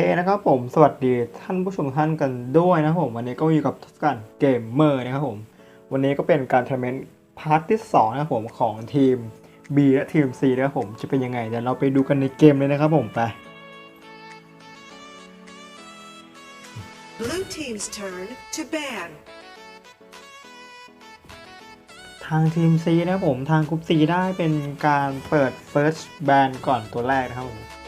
เคนะครับผมสวัสดีท่านผู้ชมทุกท่านกันด้วยนะครับผม วันนี้ก็อยู่กับทศกัณฐ์เกมเมอร์นะครับผม วันนี้ก็เป็นการทัวร์นาเมนต์พาร์ทที่2นะครับผมของทีม B และทีม C นะครับผมจะเป็นยังไงเดี๋ยวเราไปดูกันในเกมเลยนะครับผมไป Blue team's turn to ban. ทางทีม C นะครับผมทางกรุ๊ป C ได้เป็นการเปิด First Ban ก่อนตัวแรกนะครับผม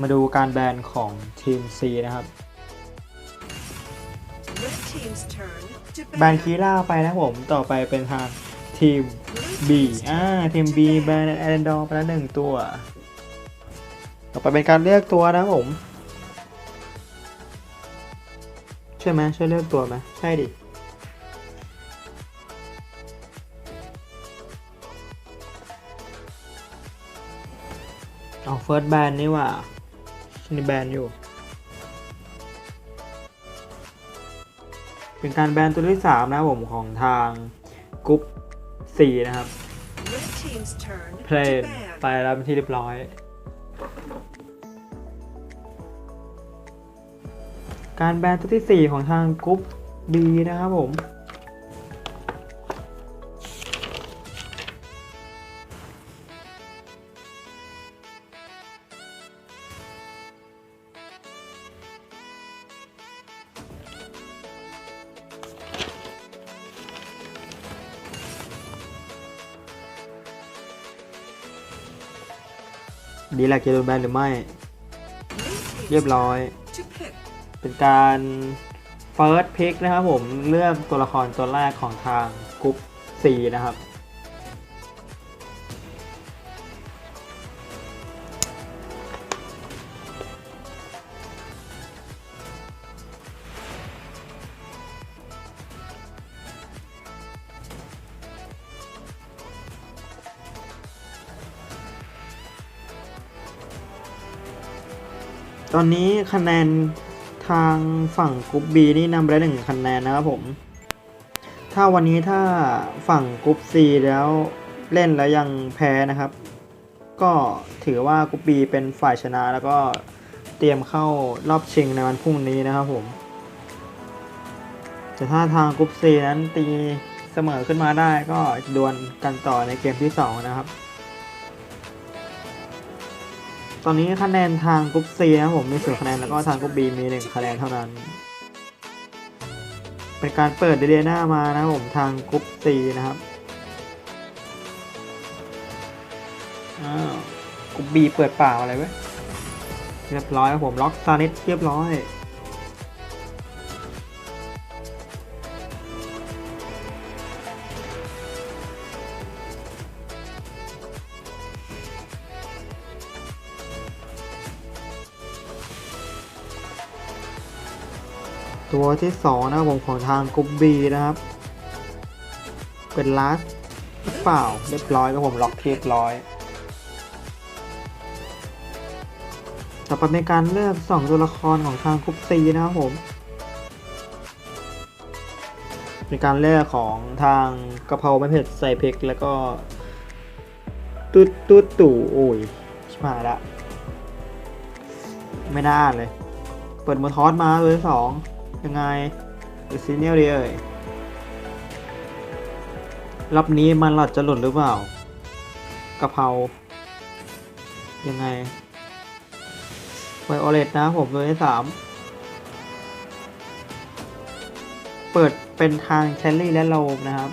มาดูการแบนของทีม C นะครับ Red team's turn to แบน ban. คีล่าไปนะครับผมต่อไปเป็นทางทีม B อ่าทีม B แบนแอนดอร์ไปแล้วหนึ่งตัว ต่อไปเป็นการเลือกตัวนะครับผมใช่ไหมใช่เลือกตัวไหมใช่ดิเอาเฟิร์สแบนนี่หว่าช นี่แบนอยู่ เป็นการแบนตัวที่3นะครับผมของทางกรุ๊ป4นะครับเพลนไปแล้วเป็นที่เรียบร้อยการแบนตัวที่ 4 ของทางกรุ๊ป B นะครับผม แหละจะโดนแบนหรือไม่ เรียบร้อย เป็นการเฟิร์สพิกนะครับผมเลือกตัวละครตัวแรกของทางกรุ๊ป4นะครับ ตอนนี้คะแนนทางฝั่งกรุ๊ป B นี่นำไปได้หนึ่งคะแนนนะครับผม ถ้าวันนี้ถ้าฝั่งกรุ๊ป C แล้วเล่นแล้วยังแพ้นะครับ ก็ถือว่ากรุ๊ป B เป็นฝ่ายชนะแล้วก็เตรียมเข้ารอบชิงในวันพรุ่งนี้นะครับผมแต่ถ้าทางกรุ๊ป C นั้นตีเสมอขึ้นมาได้ก็ดวลกันต่อในเกมที่ 2 นะครับ ตอนนี้คะแนนทางกรุ๊ป C นะครับผมมีศูนย์คะแนนแล้วก็ทางกรุ๊ปบีมีหนึ่งคะแนนเท่านั้น เป็นการเปิดเดเดน่ามานะครับผมทางกรุ๊ปซีนะครับอ้าวกรุ๊ปบีเปิดเปล่าอะไรเว้ยเรียบร้อยครับผมล็อกซานิสเรียบร้อย ตัวที่สองนะครับผมของทางกรุ๊ป B นะครับ เป็นลัสหรือเปล่าเรียบร้อยครับผมล็อกเรียบร้อย ต่อไปเป็นการเลือกสองตัวละครของทางกรุ๊ป C นะครับผมเป็นการเลือกของทางกะเพราไม่เผ็ดใส่พริกแล้วก็ตุ๊ดตุ๊ดตู่โอ้ยชิบหายละไม่น่าเลย เปิดมอทอสมาตัวที่สอง ยังไงซีเนียร์เลยรอบนี้มันหลัดจะหลุดหรือเปล่ากะเพรายังไงไวโอเลตนะผมตัวที่สามเปิดเป็นทางเชลลี่และโลมนะครับ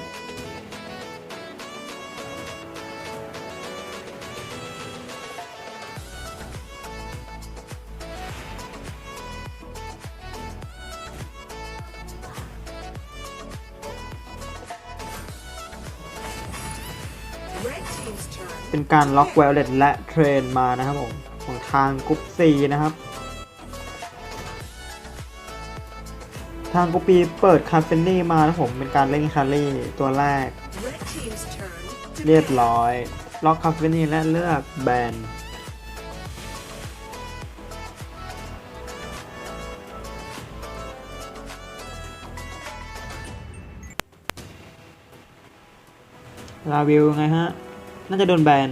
การล็อกไวโอเลตและเทรนมานะครับผมของทางกรุ๊ป C นะครับ ทางกรุ๊ป B เปิดคาเฟนนี่มานะผมเป็นการเล่นคารี่ตัวแรก เรียบร้อย ล็อกคาเฟนี่และเลือกแบนลาวิวไงฮะ น่าจะโดนแบน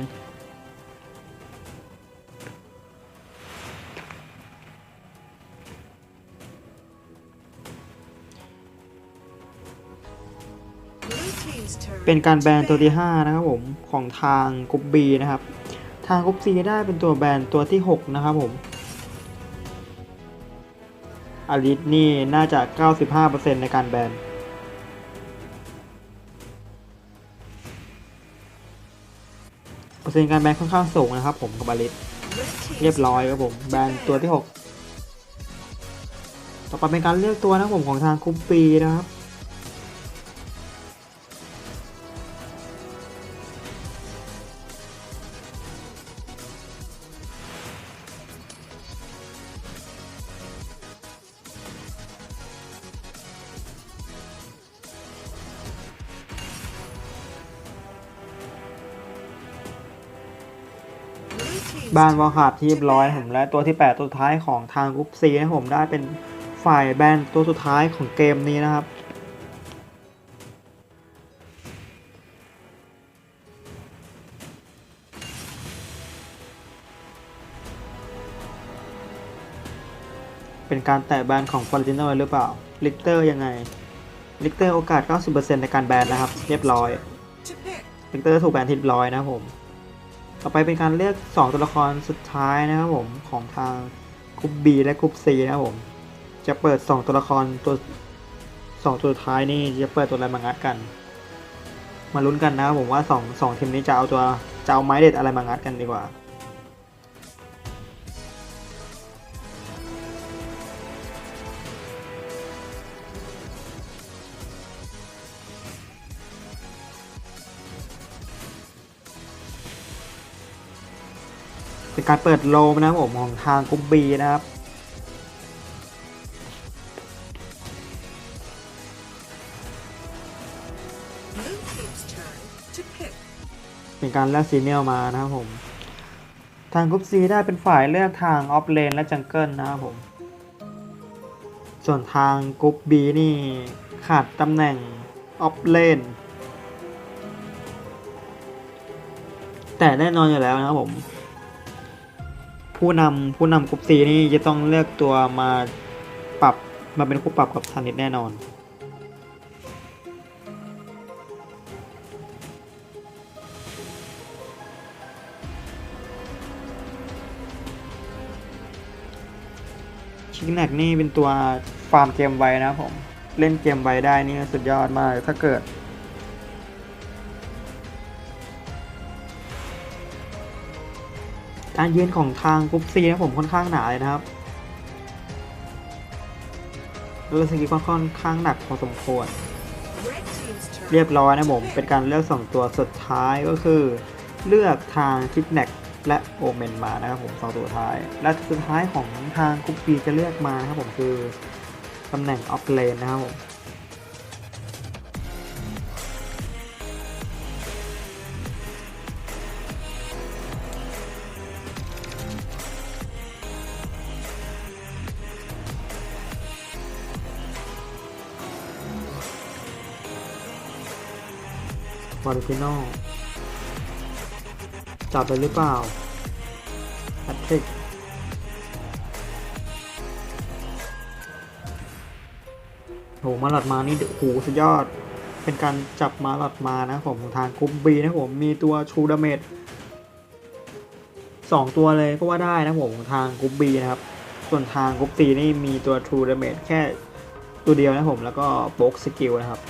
Blue team's turn. เป็นการแบน to ตัวที่ ban. 5นะครับผม ของทางกรุ๊ปบีนะครับ ทางกรุ๊ปซีได้เป็นตัวแบนตัวที่ 6 นะครับผมอลิสนี่น่าจะ 95%ในการแบน เซ็นต์การแบนค่อนข้างสูงนะครับ ผมกับบอลิสเรียบร้อยครับผมแบนตัวที่ 6 ต่อไปเป็นการเลือกตัวนะครับผมของทางคุปปีนะครับ บ้านวอลขาดที่ร้อยผมและตัวที่ 8 ตัวสุดท้ายของทางกรุ๊ปซีนะผมได้เป็นฝ่ายแบนตัวสุดท้ายของเกมนี้นะครับเป็นการแตะแบนของฟอร์ติโนหรือเปล่า ลิกเตอร์ยังไง ลิกเตอร์โอกาส 90%ในการแบนนะครับ เรียบร้อย ลิกเตอร์ถูกแบนที่เรียบร้อยนะผม ต่อไปเป็นการเลือก 2 ตัวละครสุดท้ายนะครับผมของทางกรุ๊ป B และกรุ๊ป C นะครับผม จะเปิด 2 ตัวละครตัว 2 ตัวสุดท้ายนี่จะเปิดตัวอะไรมางัดกัน มาลุ้นกันนะครับผมว่า 2 2ทีมนี้จะเอาตัวจะเอาไม้เด็ดอะไรมางัดกันดีกว่า เป็นการเปิดโลมนะครับผมของทางกรุ๊ป B นะครับเป็นการเลือกซีเนียลมานะครับผมทางกรุ๊ป C ได้เป็นฝ่ายเลือกทางออฟเลนและจังเกิลนะครับผม ส่วนทางกรุ๊ป B นี่ขาดตำแหน่งออฟเลนแต่แน่นอนอยู่แล้วนะครับผม ผู้นำผู้นำกรุ๊ป C นี่จะต้องเลือกตัวมาปรับมาเป็นคู่ปรับกับทานิดแน่นอนชิคแนกนี่เป็นตัวฟาร์มเกมไวนะผม เล่นเกมไวได้นี่สุดยอดมากถ้าเกิด การยืนของทางกรุ๊ปซีนะผมค่อนข้างหนาเลยนะครับแล้วสกิลค่อนข้างหนักพอสมควร เรียบร้อยนะผมเป็นการเลือกสองตัวสุดท้ายก็คือ เลือกทางคิกแนกและโอเมนมานะครับผมสองตัวท้าย และสุดท้ายของทางกุ๊ปปีจะเลือกมานะครับผมคือตำแหน่งออฟเลนนะครับผม ฟอร์ติโนจับไปหรือเปล่าแพทริกโหมาหลอดมานี่โหสุดยอด เป็นการจับมาหลอดมานะผมทางกรุ๊ปบีนะผมมีตัวชูดาเมจสองตัวเลยก็ว่าได้นะผมทางกรุ๊ปบีนะครับ ส่วนทางกรุ๊ปซีนี่มีตัวทูดาเมจแค่ตัวเดียวนะผมแล้วก็โบกสกิลนะครับ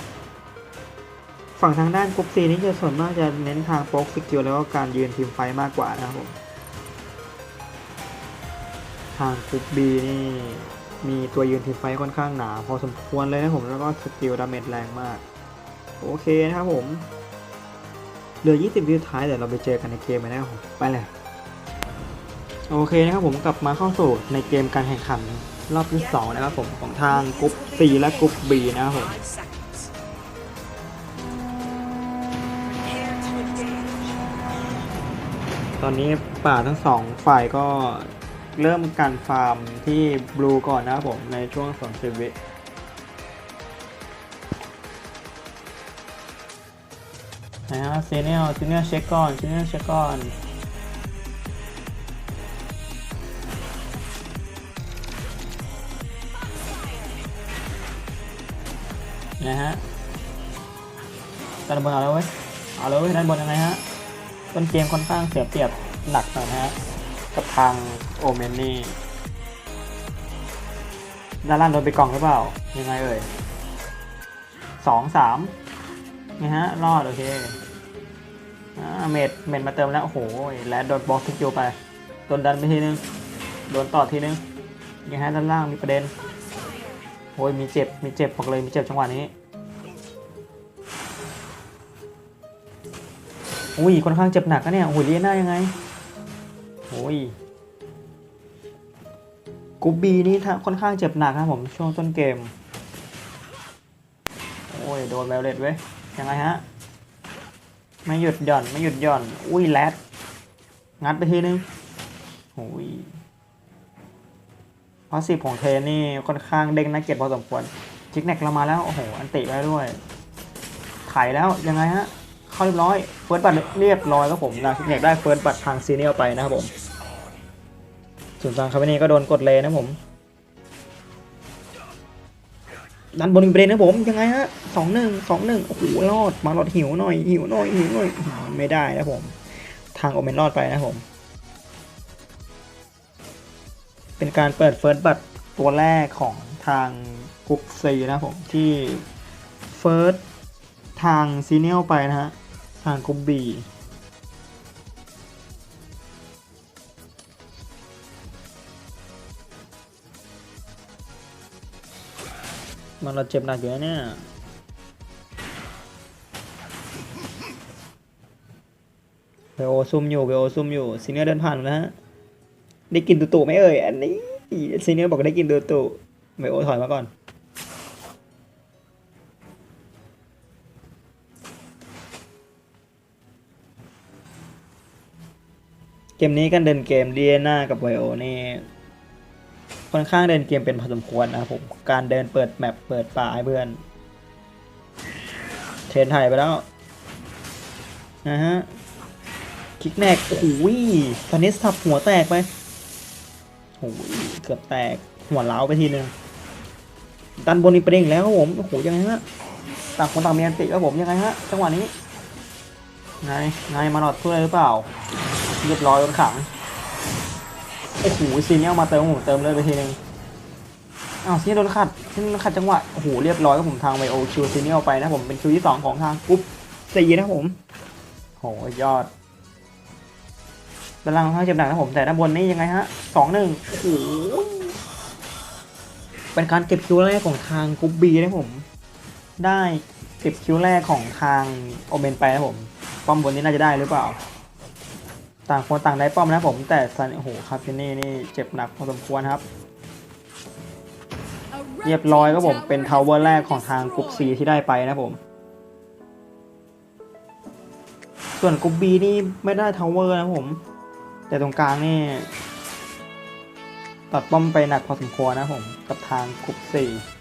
ฝั่งทางด้านกรุ๊ปซีนี่จะส่วนมากจะเน้นทางโป๊กสกิลแล้วก็การยืนทีมไฟมากกว่านะครับผมทางกรุ๊ปบีนี่มีตัวยืนทีมไฟค่อนข้างหนา พอสมควรเลยนะผมแล้วก็สกิลดาเมจแรงมาก โอเคนะครับผมเหลือ 20 วิวท้ายเดี๋ยวเราไปเจอกันในเกมนะครับผมไปเลยโอเคนะครับผมกลับมาเข้าสู่ในเกมการแข่งขันรอบที่ 2 นะครับผมของทางกรุ๊ป C และกรุ๊ป B นะครับผม ตอนนี้ป่าทั้งสองฝ่ายก็เริ่มการฟาร์มที่บลูก่อนนะครับผม ในช่วงสองสิบวินะฮะเซเนียลซีเนียลเช็คก่อนเซเนียลเช็คก่อนนะฮะด้านบนเอาแล้วเว้ย เอาแล้วเว้ยด้านบนยังไงฮะ ต้นเกมค่อนข้างเสียเปรียบหนักหน่อยนะฮะกับทางโอเมนนี่ด้านล่างโดนไปกล่องหรือเปล่า ยังไงเอ่ยสองสามนี่ฮะ รอด โอเคอเมดเมดมาเติมแล้วโอ้โหและโดนบล็อกทิกคิวไปโดนดันไปทีนึงโดนต่อทีนึงยังฮะด้านล่างมีประเด็นโอ้ยมีเจ็บมีเจ็บบอกเลยมีเจ็บจังหวะนี้ อุ้ยค่อนข้างเจ็บหนักนะเนี่ยโอ้ยเลียน่ายังไงโอ้ยกูบีนี่ถ้าค่อนข้างเจ็บหนักนะผมช่วงต้นเกม โอ้ยโดนแววเลตเว้ยยังไงฮะ ไม่หยุดหย่อนไม่หยุดหย่อน อุ้ยแรดงัดไปทีนึงโอ้ยพาสซีของเทนนี่ค่อนข้างเด้งน่าเกลียดพอสมควรจิกแนกเรามาแล้ว โอ้โห อันติไปด้วยไถแล้วยังไงฮะ เข้าเรียบร้อยเฟิร์สบัตเรียบร้อยครับผมนะจิกแนกได้เฟิร์สบัตทางซีเนียลไปนะครับผมส่วนทางคาเวนี่ก็โดนกดเลยนะผมดันบนอีกประเด็นนะผมยังไงฮะสองหนึ่งสองหนึ่งโอ้โหรอดมาหลอดหิวหน่อยหิวหน่อยหิวหน่อยไม่ได้นะผม ทางโอเมนรอดไปนะผม เป็นการเปิดเฟิร์สบัตตัวแรกของทางกรุ๊ปซีนะผมที่เฟิร์สทางซีเนียลไปนะฮะ ทางกรุ๊ปบีมันเราเจ็บหนักอยู่นะเนี่ยเวโอซุ่มอยู่เวโอซุ่มอยู่ซีเนียเดินผ่านแล้วฮะ ได้กินตุตุไหมเอ่ย อันนี้ซีเนียบอกได้กินตุตุเวโอถอยมาก่อน กมนี้กันเดินเกมเดียนากับไวโอนี่ค่อนข้างเดินเกมเป็นพอสมควรนะครับผมการเดินเปิดแมปเปิดป่าให้เพื่อน เทรนไทยไปแล้วนะฮะคิกแนกโอ้โหตอนนี้สับหัวแตกไปโอ้โหเกือบแตกหัวเล้าวไปทีนึงดันบนอีกประเด็นแล้วผมโอ้โหยังไงฮะต่างคนต่างมีอันติครับผมยังไงฮะจังหวะนี้ไงไงมาหลอดช่วยหรือเปล่า เรียบร้อยโดนขัง โอ้โหซีเนียลมาเติมผมเติมเลยไปทีนึงอ้าวซีเนียลโดนขัดซีเนียลโดนขัดจังหวะ โอ้โห เรียบร้อยครับผมทางไวโอคิวซีเนียลไปนะผมเป็นคิวที่สองของทางกรุ๊ปสี่นะผมโหยอดด้าล่างค่อนข้างเจ็บหนักนะผมแต่ด้านบนนี่ยังไงฮะสองหนึ่งโอ้โหเป็นการเก็บคิวแรกของทางกรุ๊ปบีนะผม ได้เก็บคิวแรกของทางโอเมนไปนะผมป้อมบนนี้น่าจะได้หรือเปล่า ต่างคนต่างได้ป้อมนะผมแต่ซันโอ้โหคาเฟนี่นี่เจ็บหนักพอสมควรครับ เรียบร้อยครับผมเป็นทาวเวอร์แรกของทางกรุ๊ปซีที่ได้ไปนะผม ส่วนกรุ๊ปบีนี่ไม่ได้ทาวเวอร์นะผม แต่ตรงกลางนี่ตัดป้อมไปหนักพอสมควรนะผม กับทางกรุ๊ปสี่มัน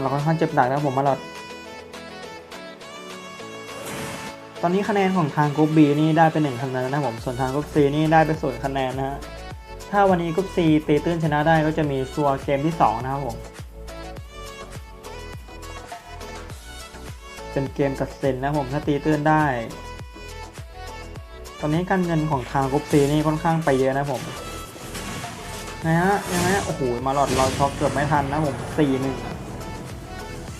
เราค่อนข้างเจ็บหนักนะผมมาหลอดตอนนี้คะแนนของทางกรุ๊ป B นี่ได้ไปหนึ่งคะแนนนะผมส่วนทางกรุ๊ป C นี่ได้ไปศูนย์คะแนนนะฮะถ้าวันนี้กรุ๊ป C ตีตื้นชนะได้ก็จะมีชัวร์เกมที่ 2 นะครับผมเป็นเกมตัดสินนะผมถ้าตีตื้นได้ ตอนนี้การเงินของทางกรุ๊ป C นี่ค่อนข้างไปเยอะนะผมนะฮะยังไงโอ้โหมาหลอดเรอยช็อปเกือบไม่ทันนะครับผม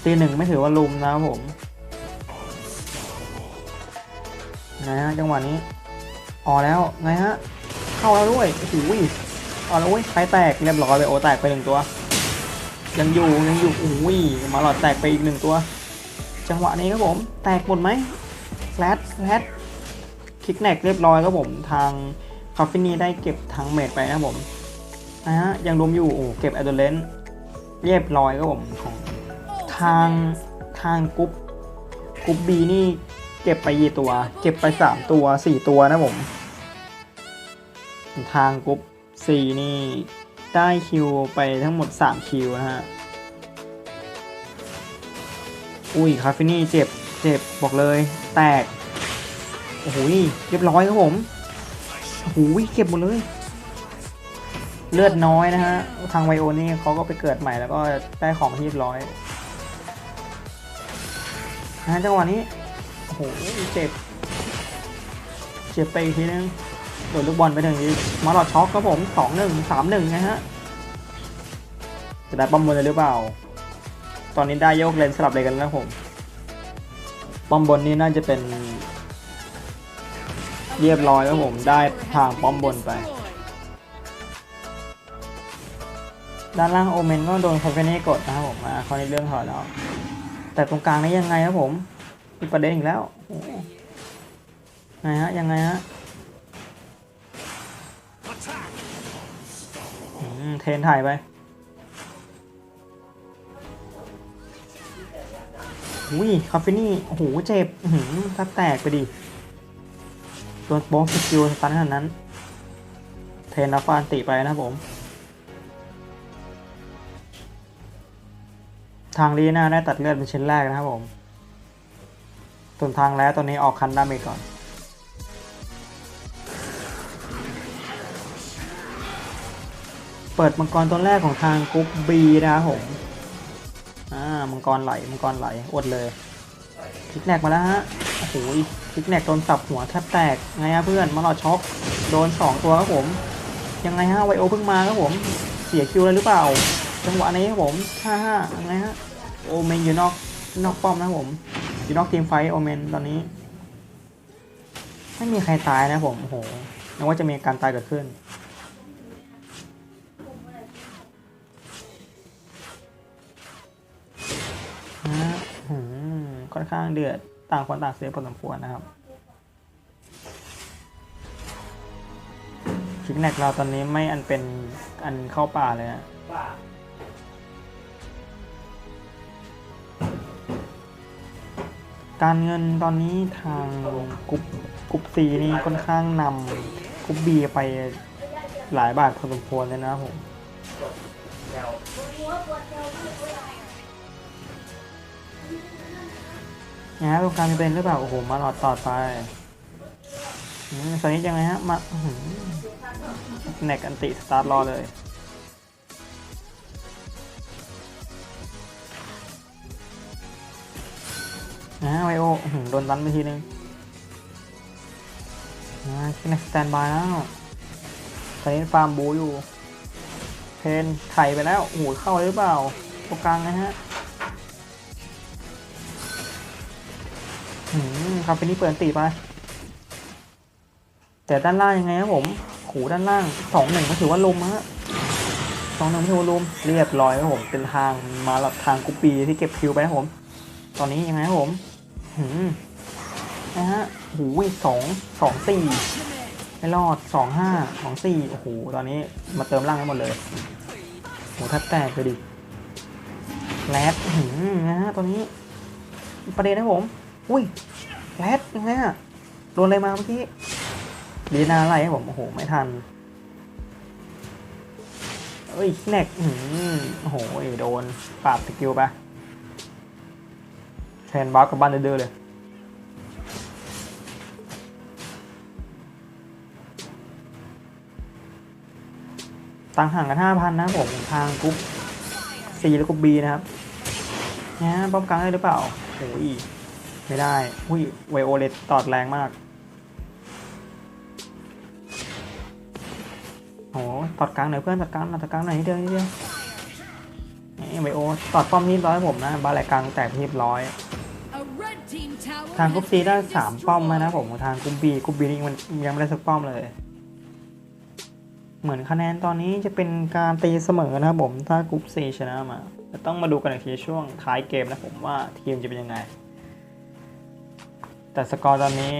4 1 4 1ไม่ถือว่าลุมนะครับผมไงฮะจังหวะนี้อ๋อแล้วไงฮะเข้าแล้วด้วยโอ้โหออแล้วเว้ยไฟแตกเรียบร้อยไปโอแตกไปหนึ่งตัว ยังอยู่ยังอยู่โอ้ยมาหลอดแตกไปอีกหนึ่งตัว จังหวะนี้ครับผม แตกหมดไหมแฟลตแฟลตคิกแนกเรียบร้อยครับผมทางคาฟินี่ได้เก็บทางเมดไปนะครับผมนะฮะยังรวมอยู่โอ้เก็บแอดเดเลนเรียบร้อยครับผมของ ทางทางกรุ๊ปกรุ๊ปบีนี่เก็บไปกี่ตัว เก็บไปสามตัวสี่ตัวนะผม ทางกรุ๊ป C นี่ได้คิวไปทั้งหมด3คิวนะฮะ อุ้ยคาเฟนี่เจ็บเจ็บบอกเลย แตก โอ้โหเรียบร้อยครับผม โอ้โหเก็บหมดเลย เลือดน้อยนะฮะ ทางไวโอนี่เขาก็ไปเกิดใหม่แล้วก็ได้ของที่เรียบร้อย นะจังหวะนี้โอ้โหเจ็บเจ็บไปอีกทีนึงโดนลูกบอลไปหนึ่งทีมาหลอดช็อกครับผมสองหนึ่งสามหนึ่งนะฮะจะได้ป้อมบนเลยหรือเปล่า ตอนนี้ได้โยกเลนสลับเลยกันแล้วผมป้อมบนนี่น่าจะเป็น เรียบร้อยแล้วผมได้ทางป้อมบนไป ด้านล่างโอเมนก็โดนคาเฟเน่กดนะครับผมมาเขาในเรื่องถอยแล้ว แต่ตรงกลางนี่ยังไงครับผมมีประเด็นอีกแล้วไงฮะยังไงฮะเทนถ่ายไปอุ้ยคาเฟนี่โอ้โหเจ็บหือถ้าแตกไปดิตัวโบสสกิลสตันขนาดนั้น เทนนัฟานติไปนะผม ทางลีน่าได้ตัดเลือดเป็นชิ้นแรกนะครับผมส่วนทางแล้วตัวนี้ออกคันดาเมจก่อน เปิดมังกรตัวแรกของทางกรุ๊ปบีนะครับผม อ่า มังกรไหล มังกรไหล อดเลยคลิกแนกมาแล้วฮะ โอ้โหคลิกแนกโดนสับหัวแทบแตก ไงฮะเพื่อน มาหลอดช็อก โดน 2 ตัวครับผม ยังไงฮะไวโอเพิ่งมาครับผม เสียคิวเลยหรือเปล่า จังหวะนี้ครับผมห้าห้ายังไงฮะโอเมนอยู่นอกนอกป้อมนะผม อยู่นอกทีมไฟโอเมนตอนนี้ ไม่มีใครตายนะผมโอ้โหนึกว่าจะมีการตายเกิดขึ้นฮะอืค่อนข้างเดือดต่างคนต่างเสียพอสมควรนะครับคิกแนกเราตอนนี้ไม่อันเป็นอันเข้าป่าเลยนะ การเงินตอนนี้ทางกรุ๊ปกรุ๊ปซีนี่ค่อนข้างนำกรุ๊ปบีไปหลายบาทพอสมควรเลยนะผมนะฮะตรงกลางมีเป็นหรือเปล่า โอ้โห มาหลอดต่อไปอืมตอนนี้ยังไงฮะ มาอื้อหือแนกอันติ สตาร์ทรอเลย นะไวโออื้อโดนตันไปทีนึงนะคินสแตนบายแล้วตอนนี้ฟาร์มบูอยู่เพนไถไปแล้วโอ้โหเข้าหรือเปล่าตรงกลางนะฮะอืมคาเฟนี่เปิดตีไป แต่ด้านล่างยังไงครับผมโหด้านล่างสองหนึ่งก็ถือว่าลุมฮะสองหนึ่งถือว่าลุมเรียบร้อยครับผมเป็นทางมาหลับทางกุปปีที่เก็บคิวไปครับผม ตอนนี้ยังไงครับผม นะฮะหูยสองสองสี่ไม่รอดสองห้าสองสี่โอ้โห ตอนนี้มาเติมร่างให้หมดเลยโหแทบแตกเลยดิแรดหืมนะฮะตัวนี้ประเด็นนะผม อุ้ยแรดยังไงอะโดนอะไรมาเมื่อกี้ดีนาอะไรให้ผม โอ้โห ไม่ทันเอ้ยแนกหือโอ้โห โดนปราบสกิลไป แทนบัฟกับบ้านเดือๆเลย ตังห่างกันห้าพันนะผมทางกรุ๊ป C และกรุ๊ป B นะครับเนี่ยป้อมกลางได้หรือเปล่าโอ้ยไม่ได้อุ้ยไวโอเลตตอดแรงมากโอ้ตอดกลางหน่อยเพื่อนตอดกลางหนตอดกลางหน่อยนิดเดียวนิดเดียวไวโอตอดป้อมนี้ร้อยผมนะบาแหลกกลางแตกเรียบร้อย ทางกรุ๊ปซีได้สามป้อมมานะผมทางกรุ๊ปบีกรุ๊ปบีนี่มันยังไม่ได้สักป้อมเลย เหมือนคะแนนตอนนี้จะเป็นการตีเสมอนะครับผมถ้ากรุ๊ปซีชนะมาจะต้องมาดูกันอีกทีช่วงท้ายเกมนะผมว่าทีมจะเป็นยังไง แต่สกอร์ตอนนี้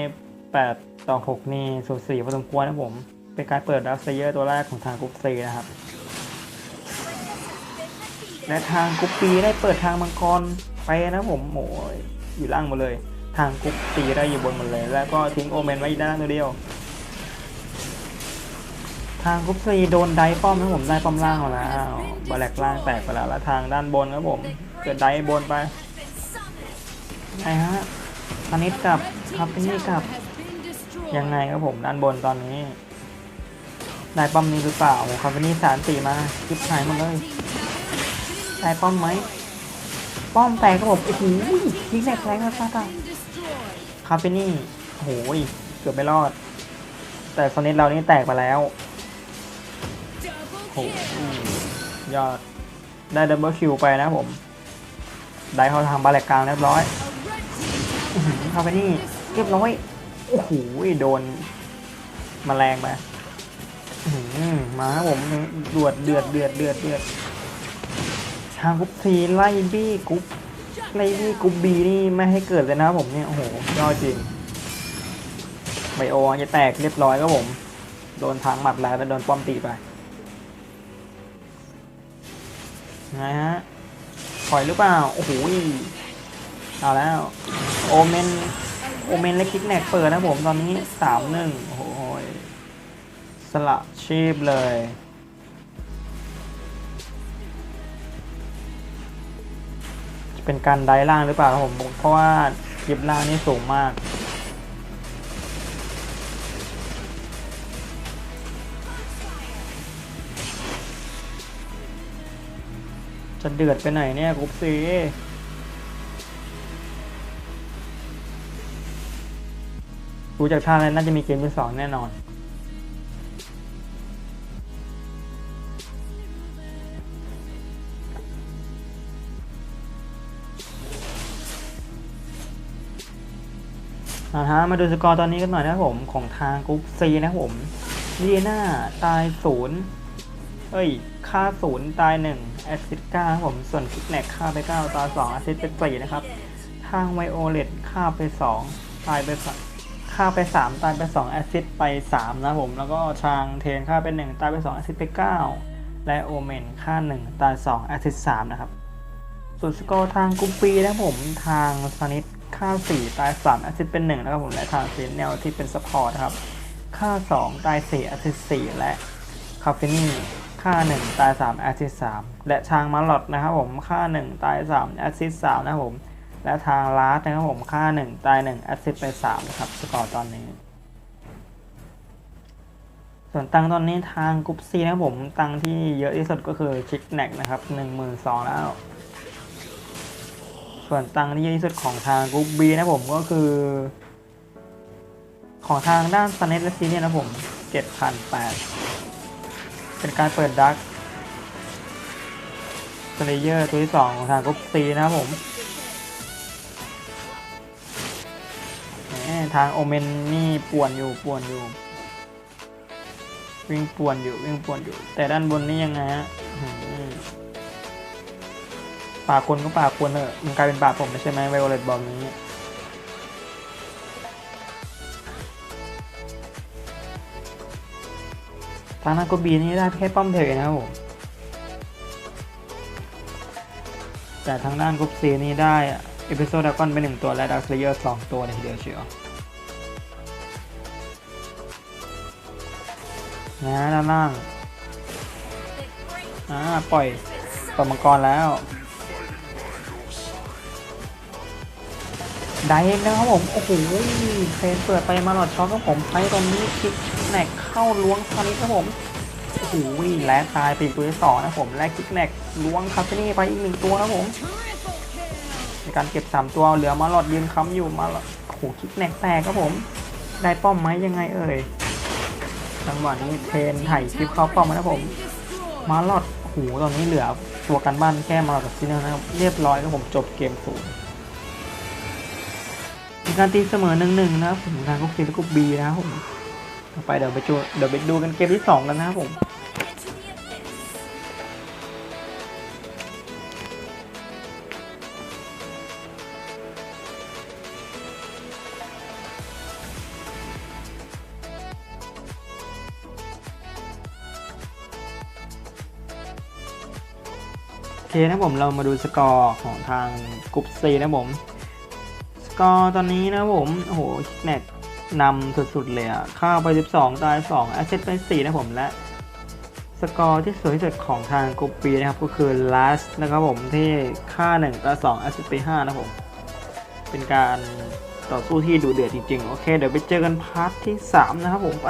8 ต่อ 6 นี่สูสีพอสมควรนะผม เป็นการเปิดดักเซเยอร์ตัวแรกของทางกรุ๊ปซีนะครับ และทางกรุ๊ปปีได้เปิดทางมังกรไปนะผมโอ้ยอยู่ล่างหมดเลย ทางกรุ๊ปซีได้อยู่บนหมดเลย แล้วก็ทิ้งโอเมนไว้ด้านล่างตัวเดียว ทางกรุ๊ปซีโดนไดป้อมนะผมได้ป้อมล่างแล้วบาแลกล่างแตกไปแล้วแล้วทางด้านบนครับผมเกิดไดบนไปไงฮะตอนนี้กับครับนี่กับยังไงครับผมด้านบนตอนนี้ได้ป้อมนี้หรือเปล่าคาเฟนี่สารสีมาคิดหายหมดเลยได้ป้อมไหมป้อมแตกครับผมโอ้โหยิงแตกแรงมากมากอะคาเฟนี่โอ้โหเกือบไม่รอด แต่สนิทเรานี่แตกไปแล้วโหยอด ได้ดับเบิลคิวไปนะผม ได้เข้าทางบาแลกกลางเรียบร้อยคาเฟนี่เรียบร้อย โอ้โห โดนแมลงไปมาครับผมดือดเดือดเดือดเดือดเดือดทางกรุ๊ปซีไล่บี้กรุ๊ป ไล่บี้กรุ๊ปบีนี่ไม่ให้เกิดเลยนะครับผมเนี่ยโอ้โหยอดจริงไบโอจะแตกเรียบร้อยครับผม โดนทางหมัดแล้วแล้วโดนป้อมตีไปไงฮะถอยหรือเปล่า โอ้โหเอาแล้ว โอเมน โอเมนเล็กคิกแนกเปิดนะผมตอนนี้สามหนึ่งโอ้โหสละชีพเลย เป็นการไดล่างหรือเปล่าครับผม เพราะว่าคลิปล่างนี่สูงมาก จะเดือดไปไหนเนี่ยกรุ๊ปซีดูจากท่าแล้วน่าจะมีเกมที่สองแน่นอน นะฮะมาดูสกอร์ตอนนี้กันหน่อยนะครับผมของทางกรุ๊ปซีนะครับผมเลียนาตายศูนย์เอ้ย ค่าศูนย์ตายหนึ่งแอสซิสเก้าครับผมส่วนคิกแนกค่าไปเก้าตายสองแอสซิสเป็นสี่นะครับทางไวโอเลตค่าไปสองตายไปสค่าไปสามตายไปสองแอสซิสไปสามนะครับผมแล้วก็ทางเทนค่าไปหนึ่งตายไปสองแอสซิสไปเก้าและโอเมนค่าหนึ่งตายสองแอสซิสสามนะครับส่วนสกอร์ทางกรุ๊ปปีนะครับผมทางสนิท ค่า 4 ตาย3แอสซิสเป็น 1 นะครับผมและทางเซนแนลที่เป็นซัพพอร์ตครับ ค่า 2 ตาย4แอสซิส4และคาเฟนี่ค่า 1 ตาย3แอสซิส3และทางมาลอดนะครับผมค่า 1 ตาย3แอสซิส3นะครับผมและทางลาสนะครับผมค่า 1 ตาย1แอสซิสไป3นะครับสกอร์ตอนนี้ ส่วนตังตอนนี้ทางกรุ๊ปซีนะครับผมตังที่เยอะที่สุดก็คือชิคแนกนะครับ 12,000แล้ว ส่วนตังที่เยอะที่สุดของทางกรุ๊ปบีนะผมก็คือ ของทางด้านสเนตและซีเนี่ยนะผม7,008เป็นการเปิดดักสเลเยอร์ตัวที่2ของทางกรุ๊ปซีนะครับผมทางโอเมนนี่ป่วนอยู่ป่วนอยู่ วิ่งป่วนอยู่วิ่งป่วนอยู่ แต่ด้านบนนี่ยังไงฮะ ป่าคนก็ป่าคนเนอะมันกลายเป็นป่าผมไม่ใช่ไหมไวโอเลตบอลนี้ทางนั้นก็บีนี่ได้แค่ป้อมเทยนะครับผมแต่ทางด้านกรุ๊ปซีนี่ได้เอพิโซดดากอนไปหนึ่งตัว และดักเลเยอร์สองตัวในทีเดียวเชียวนะด้านล่างอ่าปล่อยปล่อมังกรแล้ว ได้แล้วครับผม โอ้โหเฟนเปิดไปมาหลอดช็อคครับผมไปตรงนี้คิกแนกเข้าล้วงคานิสครับผมโอ้โหและตายไปอีกตัวที่สองนะผมและคิกแนกล้วงคาเฟนี่ไปอีกหนึ่งตัวครับผมในการเก็บสามตัวเหลือมาหลอดยืนค้ำอยู่มาหลอดโอ้โหคิกแนกแตกครับผม ได้ป้อมไหมยังไงเอ่ยจังหวะนี้เทนไถ่คลิปเข้าป้อมนะครับผม มาหลอดโอ้โหตอนนี้เหลือตัวกันบ้านแค่มาหลอดกับซีเนอร์นะครับเรียบร้อยครับผมจบเกมศูนย์ มีการตีเสมอหนึ่งหนึ่งนะครับผมทางกุ๊กซีและกุ๊กบีนะครับผมต่อไปเดี๋ยวไปจูเดี๋ยวไปดูกันเกมที่สองกันนะครับผมโอเคนะผมเรามาดูสกอร์ของทางกรุ๊ปซีนะผม กอตอนนี้นะผมโอ้โหแนกนำสุดๆเลยอะข้าวไป 12 ตาย 2 แอสเซทไป 4 นะผมและ สกอร์ที่สวยที่สุดของทางกรุ๊ป B นะครับ ก็คือ last นะครับผมที่ค่า 1 ตาย 2 แอสเซทไป 5 นะผม เป็นการต่อสู้ที่ดูเดือดจริงๆ โอเค เดี๋ยวไปเจอกันพาร์ทที่ 3 นะครับผมไป